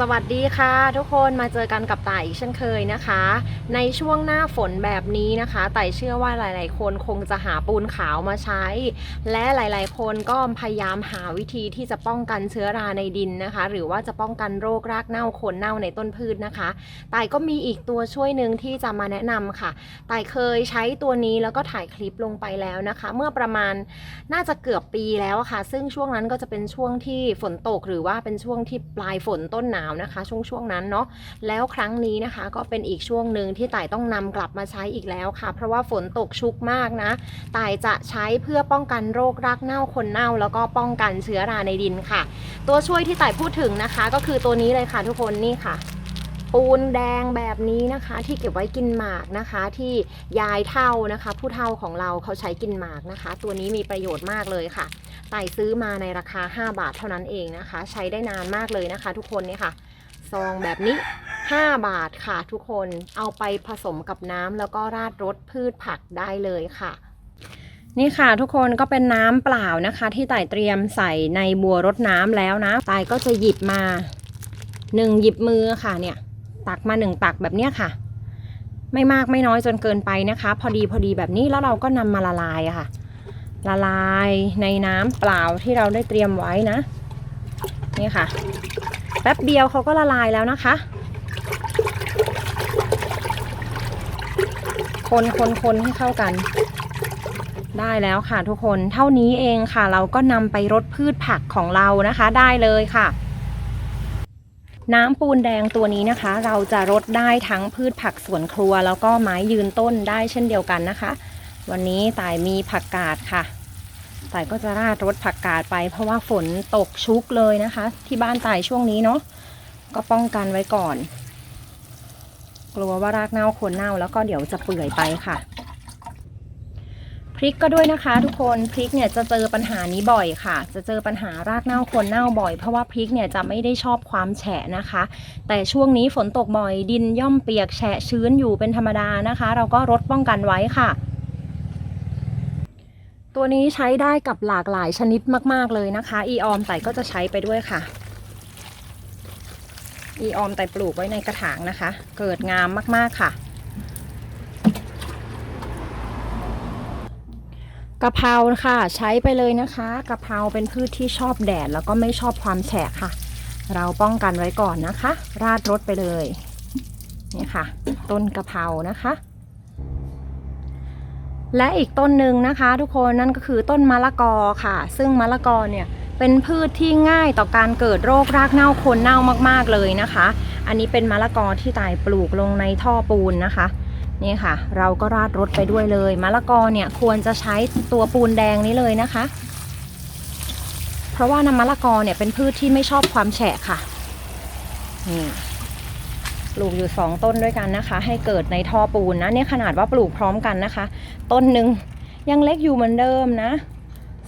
สวัสดีค่ะทุกคนมาเจอกันกับต่ายอีกเช่นเคยนะคะ ในช่วงหน้าฝนแบบนี้นะคะต่ายเชื่อว่าหลาย ๆ คนคงจะหาปูนขาวมาใช้ และหลาย ๆ คนก็พยายามหาวิธีที่จะป้องกันเชื้อราในดินนะคะ หรือว่าจะป้องกันโรครากเน่าโคนเน่าในต้นพืชนะคะต่ายก็มีอีกตัวช่วยหนึ่งที่จะมาแนะนำค่ะต่ายเคยใช้ตัวนี้แล้วก็ถ่ายคลิปลงไปแล้วนะคะ เมื่อประมาณน่าจะเกือบปีแล้วะค่ะ ซึ่งช่วงนั้นก็จะเป็นช่วงที่ฝนตกหรือว่าเป็นช่วงที่ปลายฝนต้นหนาวนะคะ ช่วงช่วงนั้นเนาะแล้วครั้งนี้นะคะ ก็เป็นอีกช่วงหนึ่งที่ต่ายต้องนำกลับมาใช้อีกแล้วค่ะ เพราะว่าฝนตกชุกมากนะต่ายจะใช้เพื่อป้องกันโรครากเน่าคนเน่า แล้วก็ป้องกันเชื้อราในดินค่ะ ตัวช่วยที่ต่ายพูดถึงนะคะ ก็คือตัวนี้เลยค่ะทุกคนนี่ค่ะ ปูนแดงแบบนี้นะคะ ที่เก็บไว้กินหมากนะคะ ที่ยายเท่านะคะ ผู้เท่าของเราเขาใช้กินหมากนะคะ ตัวนี้มีประโยชน์มากเลยค่ะไต่ซื้อมาในราคา 5 บาทเท่านั้นเองนะคะ ใช้ได้นานมากเลยนะคะ ทุกคนเนี่ยค่ะซองแบบนี้ 5 บาทค่ะทุกคนเอาไปผสมกับน้ำแล้วก็ราดรสพืชผักได้เลยค่ะนี่ค่ะทุกคนก็เป็นน้ำเปล่านะคะ ที่ไต่เตรียมใส่ในบัวรดน้ำแล้วนะไต่ก็จะหยิบมาหนึ่งหยิบมือค่ะเนี่ย ตักมาหนึ่งตักแบบเนี้ยค่ะ ไม่มากไม่น้อยจนเกินไปนะคะ พอดีพอดีแบบนี้แล้วเราก็นำมาละลายค่ะ ละลายในน้ำเปล่าที่เราได้เตรียมไว้นะนี่ค่ะ แป๊บเดียวเขาก็ละลายแล้วนะคะ คนคนคนให้เข้ากัน ได้แล้วค่ะทุกคนเท่านี้เองค่ะ เราก็นำไปรดพืชผักของเรานะคะ ได้เลยค่ะ น้ำปูนแดงตัวนี้นะคะ เราจะรดได้ทั้งพืชผักสวนครัว แล้วก็ไม้ยืนต้นได้เช่นเดียวกันนะคะ วันนี้ต่ายมีผักกาดค่ะต่ายก็จะราดรดผักกาดไป เพราะว่าฝนตกชุกเลยนะคะ ที่บ้านต่ายช่วงนี้เนาะก็ป้องกันไว้ก่อน กลัวว่ารากเน่าโคนเน่าแล้วก็เดี๋ยวจะเปื่อยไปค่ะ พริกก็ด้วยนะคะ ทุกคนพริกเนี่ยจะเจอปัญหานี้บ่อยค่ะ จะเจอปัญหารากเน่าโคนเน่าบ่อยเพราะว่าพริกเนี่ยจะไม่ได้ชอบความแฉะนะคะ แต่ช่วงนี้ฝนตกบ่อยดินย่อมเปียกแฉะชื้นอยู่เป็นธรรมดานะคะ เราก็รดป้องกันไว้ค่ะตัวนี้ใช้ได้กับหลากหลายชนิดมาก ๆ เลยนะคะ อีออมไต่ก็จะใช้ไปด้วยค่ะ อีออมไต่ปลูกไว้ในกระถางนะคะ เกิดงามมาก ๆ ค่ะ กะเพราค่ะ ใช้ไปเลยนะคะกะเพราเป็นพืชที่ชอบแดดแล้วก็ไม่ชอบความแฉะค่ะ เราป้องกันไว้ก่อนนะคะ ราดรถไปเลยนี่ค่ะ ต้นกะเพรานะคะ และอีกต้นหนึ่งนะคะ ทุกคนนั่นก็คือต้นมะละกอค่ะ ซึ่งมะละกอเนี่ยเป็นพืชที่ง่ายต่อการเกิดโรครากเน่าโคนเน่ามากๆเลยนะคะ อันนี้เป็นมะละกอที่ตายปลูกลงในท่อปูนนะคะ นี่ค่ะ เราก็ราดรถไปด้วยเลยมะละกอเนี่ยควรจะใช้ตัวปูนแดงนี้เลยนะคะ เพราะว่าน้ำมะละกอเนี่ยเป็นพืชที่ไม่ชอบความแฉะค่ะนี่ปลูกอยู่สองต้นด้วยกันนะคะ ให้เกิดในท่อปูนนะเนี่ยขนาดว่าปลูกพร้อมกันนะคะ ต้นหนึ่งยังเล็กอยู่เหมือนเดิมนะ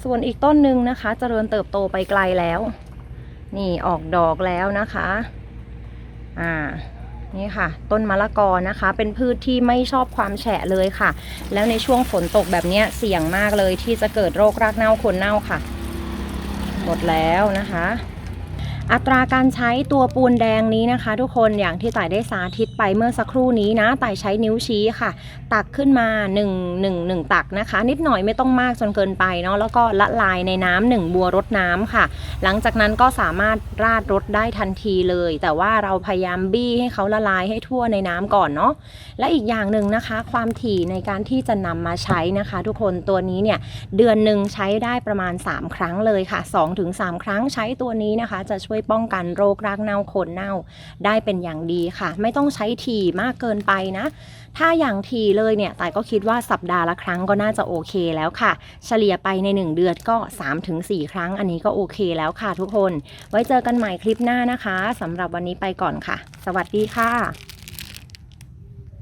ส่วนอีกต้นหนึ่งนะคะเจริญเติบโตไปไกลแล้ว นี่ออกดอกแล้วนะคะ อ่า นี่ค่ะ ต้นมะละกอนะคะ เป็นพืชที่ไม่ชอบความแฉะเลยค่ะ แล้วในช่วงฝนตกแบบนี้เสี่ยงมากเลยที่จะเกิดโรครากเน่าคนเน่าค่ะ หมดแล้วนะคะ อัตราการใช้ตัวปูนแดงนี้นะคะ ทุกคนอย่างที่ต่ายได้สาธิตไปเมื่อสักครู่นี้นะต่ายใช้นิ้วชี้ค่ะ ตักขึ้นมา1 1 1ตักนะคะ นิดหน่อยไม่ต้องมากจนเกินไปเนาะแล้วก็ละลายในน้ำหนึ่งบัวรดน้ำค่ะ หลังจากนั้นก็สามารถราดรดได้ทันทีเลย แต่ว่าเราพยายามบี้ให้เขาละลายให้ทั่วในน้ำก่อนเนาะและอีกอย่างหนึ่งนะคะ ความถี่ในการที่จะนำมาใช้นะคะ ทุกคนตัวนี้เนี่ยเดือนหนึ่งใช้ได้ประมาณ 3 ครั้งเลยค่ะ 2-3 ครั้งใช้ตัวนี้นะคะ จะช่วยป้องกันโรครากเน่าโคนเน่า ได้เป็นอย่างดีค่ะ ไม่ต้องใช้ถี่มากเกินไปนะ ถ้าอย่างถี่เลยเนี่ยแต่ก็คิดว่าสัปดาห์ละครั้งก็น่าจะโอเคแล้วค่ะ เฉลี่ยไปใน 1 เดือนก็ 3-4 ครั้งอันนี้ก็โอเคแล้วค่ะทุกคน ไว้เจอกันใหม่คลิปหน้านะคะสำหรับวันนี้ไปก่อนค่ะ สวัสดีค่ะ